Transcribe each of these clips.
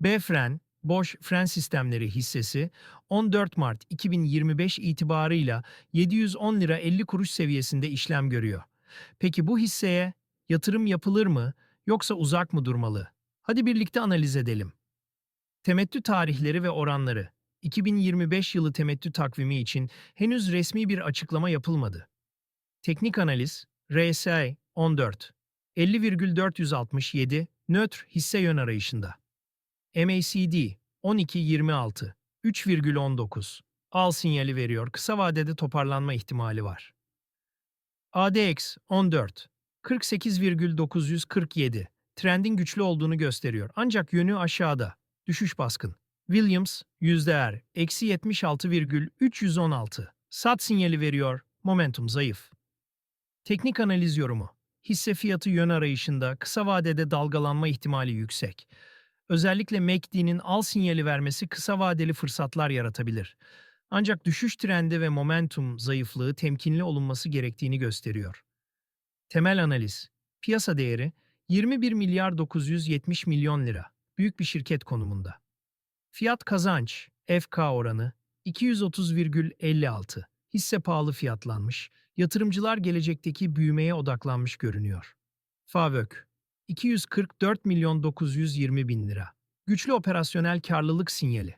Bfren, Bosch Fren Sistemleri hissesi 14 Mart 2025 itibarıyla 710 lira 50 kuruş seviyesinde işlem görüyor. Peki bu hisseye yatırım yapılır mı yoksa uzak mı durmalı? Hadi birlikte analiz edelim. Temettü tarihleri ve oranları 2025 yılı temettü takvimi için henüz resmi bir açıklama yapılmadı. Teknik analiz RSI 14 50,467 nötr hisse yön arayışında. MACD 12.26 3,19 al sinyali veriyor. Kısa vadede toparlanma ihtimali var. ADX 14 48,947 trendin güçlü olduğunu gösteriyor ancak yönü aşağıda. Düşüş baskın. Williams %R eksi 76,316 sat sinyali veriyor. Momentum zayıf. Teknik analiz yorumu. Hisse fiyatı yön arayışında kısa vadede dalgalanma ihtimali yüksek. Özellikle MACD'nin al sinyali vermesi kısa vadeli fırsatlar yaratabilir. Ancak düşüş trendi ve momentum zayıflığı temkinli olunması gerektiğini gösteriyor. Temel analiz. Piyasa değeri 21 milyar 970 milyon lira. Büyük bir şirket konumunda. Fiyat kazanç, FK oranı 230,56. Hisse pahalı fiyatlanmış, yatırımcılar gelecekteki büyümeye odaklanmış görünüyor. FAVÖK 244 milyon 920 bin lira. Güçlü operasyonel karlılık sinyali.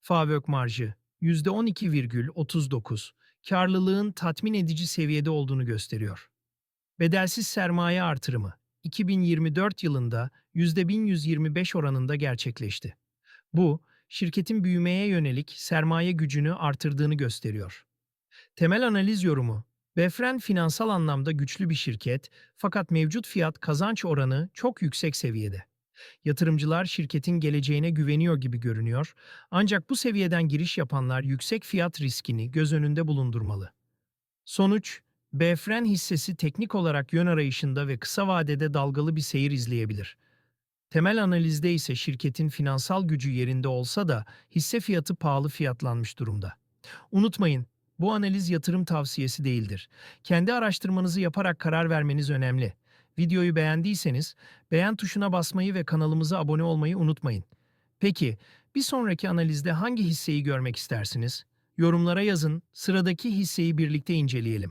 FAVÖK marjı %12,39. Karlılığın tatmin edici seviyede olduğunu gösteriyor. Bedelsiz sermaye artırımı 2024 yılında %1125 oranında gerçekleşti. Bu, şirketin büyümeye yönelik sermaye gücünü artırdığını gösteriyor. Temel analiz yorumu, Befren finansal anlamda güçlü bir şirket fakat mevcut fiyat kazanç oranı çok yüksek seviyede. Yatırımcılar şirketin geleceğine güveniyor gibi görünüyor ancak bu seviyeden giriş yapanlar yüksek fiyat riskini göz önünde bulundurmalı. Sonuç, Befren hissesi teknik olarak yön arayışında ve kısa vadede dalgalı bir seyir izleyebilir. Temel analizde ise şirketin finansal gücü yerinde olsa da hisse fiyatı pahalı fiyatlanmış durumda. Unutmayın, bu analiz yatırım tavsiyesi değildir. Kendi araştırmanızı yaparak karar vermeniz önemli. Videoyu beğendiyseniz beğen tuşuna basmayı ve kanalımıza abone olmayı unutmayın. Peki, bir sonraki analizde hangi hisseyi görmek istersiniz? Yorumlara yazın, sıradaki hisseyi birlikte inceleyelim.